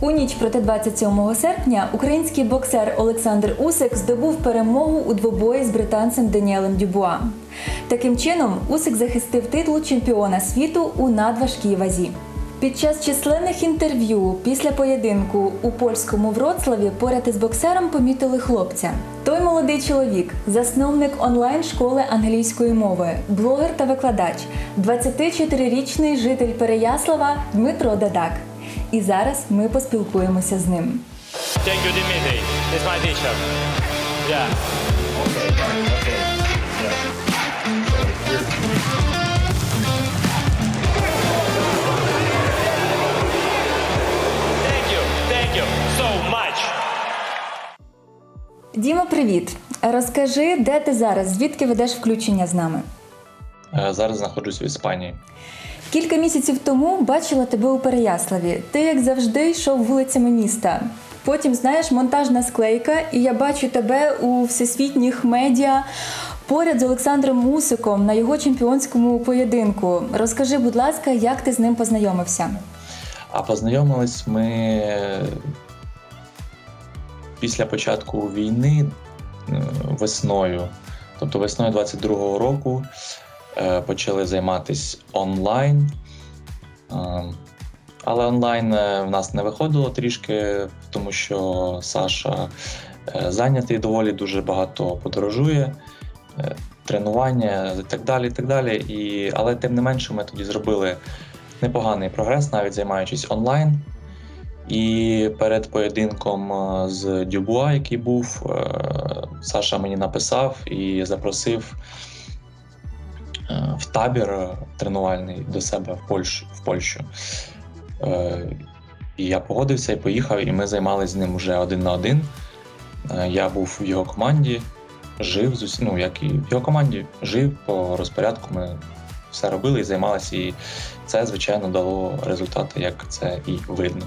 У ніч проти 27 серпня український боксер Олександр Усик здобув перемогу у двобої з британцем Даніелем Дюбуа. Таким чином, Усик захистив титул чемпіона світу у надважкій вазі. Під час численних інтерв'ю після поєдинку у польському Вроцлаві поряд із боксером помітили хлопця. Той молодий чоловік, засновник онлайн-школи англійської мови, блогер та викладач, 24-річний житель Переяслава Дмитро Дадак. І зараз ми поспілкуємося з ним. Dimitri. It's my teacher. Yeah. Привіт! Розкажи, де ти зараз? Звідки ведеш включення з нами? Е, Зараз знаходжусь в Іспанії. Кілька місяців тому бачила тебе у Переяславі. Ти, як завжди, йшов вулицями міста. Потім, знаєш, монтажна склейка, і я бачу тебе у всесвітніх медіа поряд з Олександром Мусиком на його чемпіонському поєдинку. Розкажи, будь ласка, як ти з ним познайомився? А познайомились ми після початку війни е, весною. Тобто весною 22-го року е, почали займатися онлайн. Е, Але онлайн в нас не виходило трішки, тому що Саша зайнятий доволі дуже багато подорожує, тренування і так далі. Так далі. І, але тим не менше, ми тоді зробили непоганий прогрес, навіть займаючись онлайн. І перед поєдинком е, з Дюбуа, який був, е, Саша мені написав і запросив е, в табір тренувальний до себе в Польщу. В Польщу. І я погодився і поїхав, і ми займалися з ним вже один на один. Я був в його команді, жив з усі- ну, як і в його команді, жив по розпорядку. Ми все робили і займалися. І це, звичайно, дало результати, як це і видно.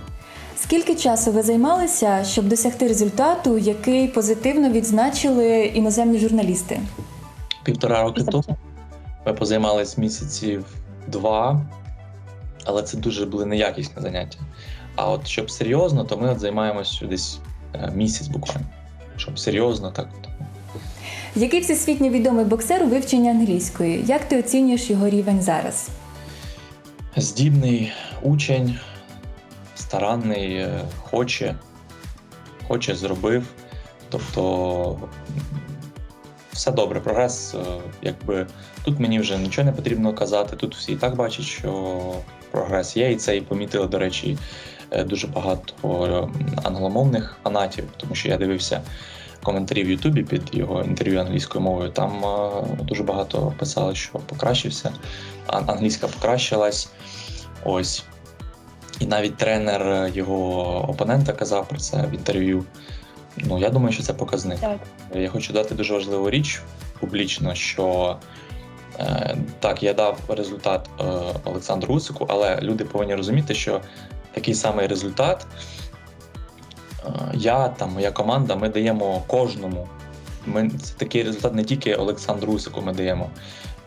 Скільки часу ви займалися, щоб досягти результату, який позитивно відзначили іноземні журналісти? Півтора роки тому ми позаймались місяців два, але це дуже були неякісні заняття. А от щоб серйозно, то ми от займаємося десь е, місяць буквально. Щоб серйозно, так от. Який всесвітньо відомий боксер у вивченні англійської? Як ти оцінюєш його рівень зараз? Здібний учень, старанний, е, хоче, хоче, зробив. Тобто все добре, прогрес, е, якби тут мені вже нічого не потрібно казати. Тут всі і так бачать, що прогрес є, і це і помітили, до речі, е, дуже багато англомовних фанатів, тому що я дивився коментарі в Ютубі під його інтерв'ю англійською мовою. Там дуже багато писали, що покращився, англійська покращилась. Ось. І навіть тренер його опонента казав про це в інтерв'ю. Ну, я думаю, що це показник. Так. Я хочу дати дуже важливу річ публічно, що е, так, я дав результат е, Олександру Усику, але люди повинні розуміти, що такий самий результат е, я та моя команда ми даємо кожному. Ми, це такий результат не тільки Олександру Усику ми даємо.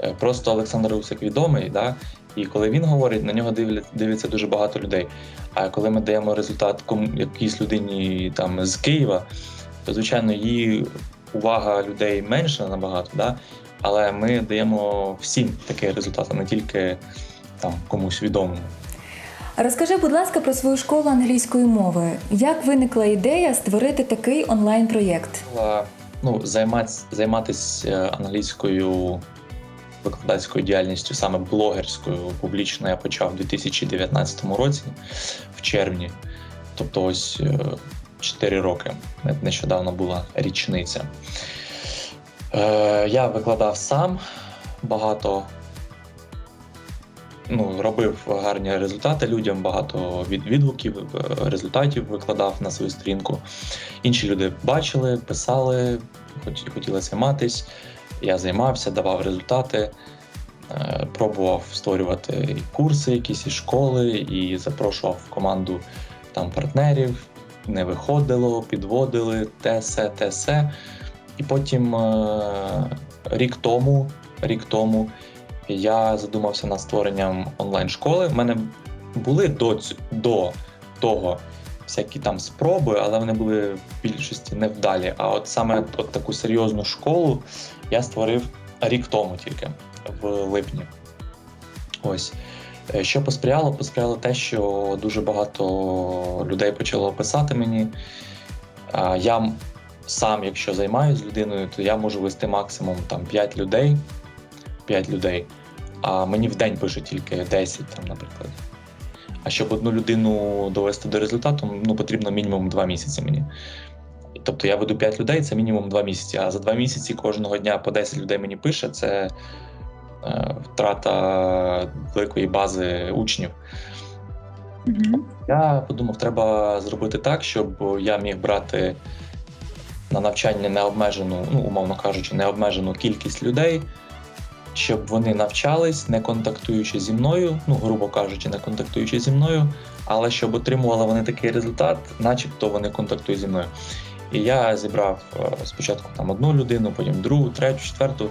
Е, Просто Олександр Усик відомий, да? І коли він говорить, на нього дивля- дивиться дуже багато людей. А коли ми даємо результат якійсь людині там з Києва, то звичайно її увага людей менша набагато, да? але ми даємо всім такий результат, а не тільки там комусь відомому. Розкажи, будь ласка, про свою школу англійської мови. Як виникла ідея створити такий онлайн-проєкт? Ну, займатися, займатися англійською викладацькою діяльністю, саме блогерською, публічно я почав у 2019 році, в червні. Тобто ось 4 роки. Нещодавно була річниця. Е, я викладав сам багато. Ну, робив гарні результати людям, багато від, відгуків, е, результатів викладав на свою сторінку. Інші люди бачили, писали, хотіли займатись. Я займався, давав результати, е, пробував створювати і курси, якісь і школи, і запрошував в команду там партнерів. Не виходило, підводили те, се, те, се. І потім е, рік тому, рік тому я задумався над створенням онлайн-школи. У мене були до, до того всякі там спроби, але вони були в більшості невдалі. А от саме от таку серйозну школу я створив рік тому тільки, в липні. Ось. Е, Що посприяло? Посприяло те, що дуже багато людей почало писати мені. Я сам, якщо займаюся людиною, то я можу вести максимум там 5 людей. 5 людей. А мені в день пишуть тільки 10, там, наприклад. А щоб одну людину довести до результату, ну потрібно мінімум 2 місяці мені. Тобто я веду 5 людей, це мінімум 2 місяці. А за 2 місяці кожного дня по 10 людей мені пише, це е, втрата великої бази учнів. Я подумав, треба зробити так, щоб я міг брати на навчання необмежену, ну, умовно кажучи, необмежену кількість людей, щоб вони навчались, не контактуючи зі мною, ну, грубо кажучи, не контактуючи зі мною, але щоб отримували вони такий результат, начебто вони контактують зі мною. І я зібрав е, спочатку там одну людину, потім другу, третю, четверту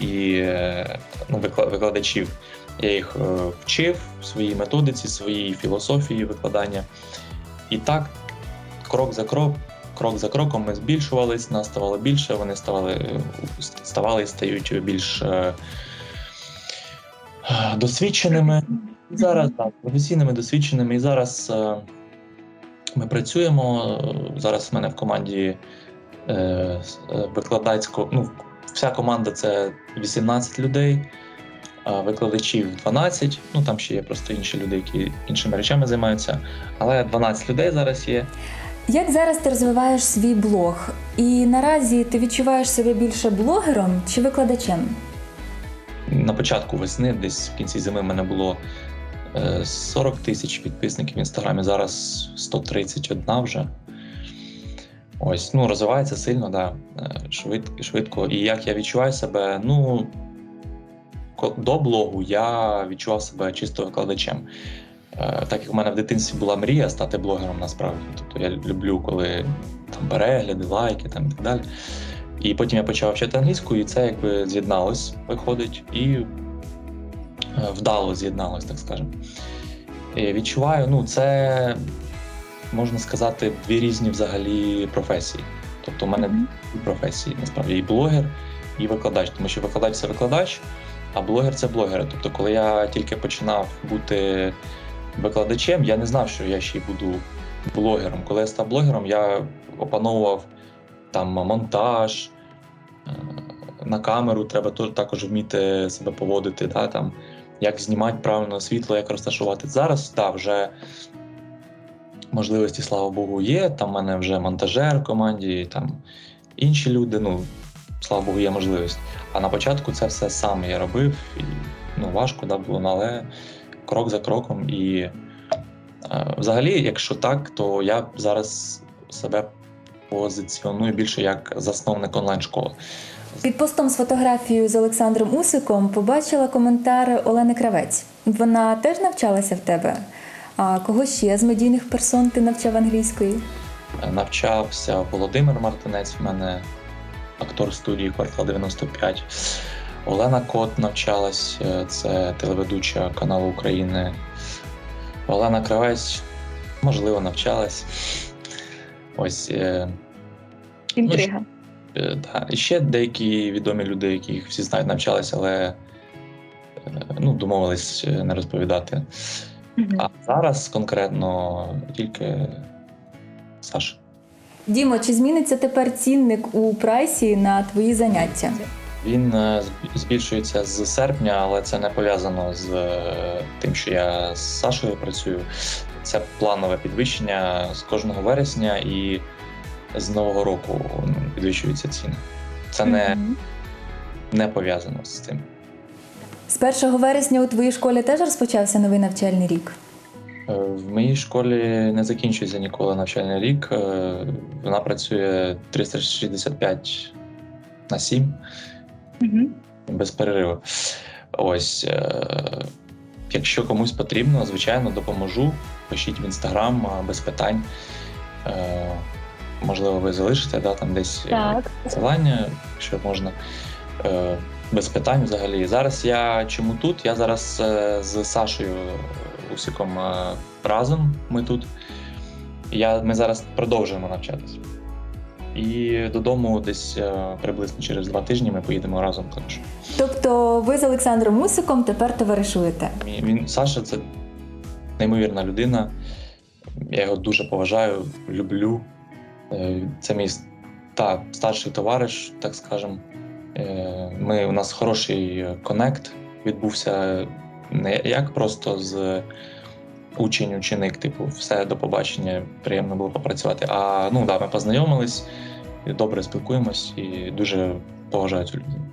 і е, ну, викладачів. Я їх е, вчив в своїй методиці, своїй філософії викладання. І так, крок за крок, крок за кроком ми збільшувались, нас ставало більше, вони ставали, ставали і стають більш е, досвідченими. Зараз так, професійними, досвідченими. І зараз е, ми працюємо. Зараз в мене в команді е, викладацько, ну, вся команда це 18 людей викладачів 12, ну там ще є просто інші люди, які іншими речами займаються. Але 12 людей зараз є. Як зараз ти розвиваєш свій блог? І наразі ти відчуваєш себе більше блогером чи викладачем? На початку весни, десь в кінці зими, в мене було е, 40 тисяч підписників в інстаграмі, зараз 131 вже. Ось, ну розвивається сильно, да, е, швидко, швидко. І як я відчуваю себе, ну до блогу я відчував себе чисто викладачем. Е, Так як в мене в дитинстві була мрія стати блогером насправді. Тобто я люблю, коли там перегляди, лайки там, і так далі. І потім я почав вчити англійську, і це якби з'єдналось, виходить, і е, вдало з'єдналось, так скажемо. І відчуваю, ну, це можна сказати, дві різні взагалі професії. Тобто, у мене дві професії, насправді, і блогер, і викладач. Тому що викладач це викладач, а блогер це блогер. Тобто, коли я тільки починав бути викладачем, я не знав, що я ще й буду блогером. Коли я став блогером, я опановував там монтаж. е, На камеру треба також вміти себе поводити, да, там, як знімати правильно світло, як розташувати. Зараз так, вже можливості, слава Богу, є. Там в мене вже монтажер в команді, там інші люди. Ну, слава Богу, є можливість. А на початку це все сам я робив. І, ну, важко да, було, ну, але крок за кроком. І е, взагалі, якщо так, то я зараз себе позиціоную більше як засновник онлайн-школи. Під постом з фотографією з Олександром Усиком побачила коментар Олени Кравець. Вона теж навчалася в тебе. А кого ще з медійних персон ти навчав англійської? Навчався Володимир Мартинець, в мене актор студії квартал 95. Олена Кот навчалась, е, це телеведуча каналу України. Олена Кравець, можливо, навчалась. Ось. е, Інтрига. Е, Да. І ще деякі відомі люди, яких всі знають, навчалися, але ну, домовились не розповідати. Мгм. А зараз конкретно тільки Саша. Дімо, чи зміниться тепер цінник у прайсі на твої заняття? Він е, збільшується з серпня, але це не пов'язано з е, тим, що я з Сашою працюю. Це планове підвищення з кожного вересня і з нового року ну, підвищуються ціни. Це не, не пов'язано з цим. З 1 вересня у твоїй школі теж розпочався новий навчальний рік. Е, В моїй школі не закінчується ніколи навчальний рік. Вона працює 365 на 7 Мгм. без перериву. Ось. е, Якщо комусь потрібно, звичайно, допоможу. Пишіть в інстаграм без питань. Е, Можливо, ви залишите да, там десь е, посилання, якщо можна. Е, без питань взагалі. Зараз я чому тут? Я зараз е, з Сашою Усиком е, разом. Ми тут. Я, ми зараз продовжуємо навчатися. І додому десь е, приблизно через два тижні ми поїдемо разом також. Тобто ви з Олександром Усиком тепер товаришуєте. Він Саша це неймовірна людина. Я його дуже поважаю, люблю. Е, Це мій та, старший товариш, так скажемо. Е, Ми, у нас хороший конект відбувся не як просто з учень-ученик, типу, все до побачення, приємно було попрацювати. А ну да, ми познайомились, добре спілкуємось і дуже поважають людину.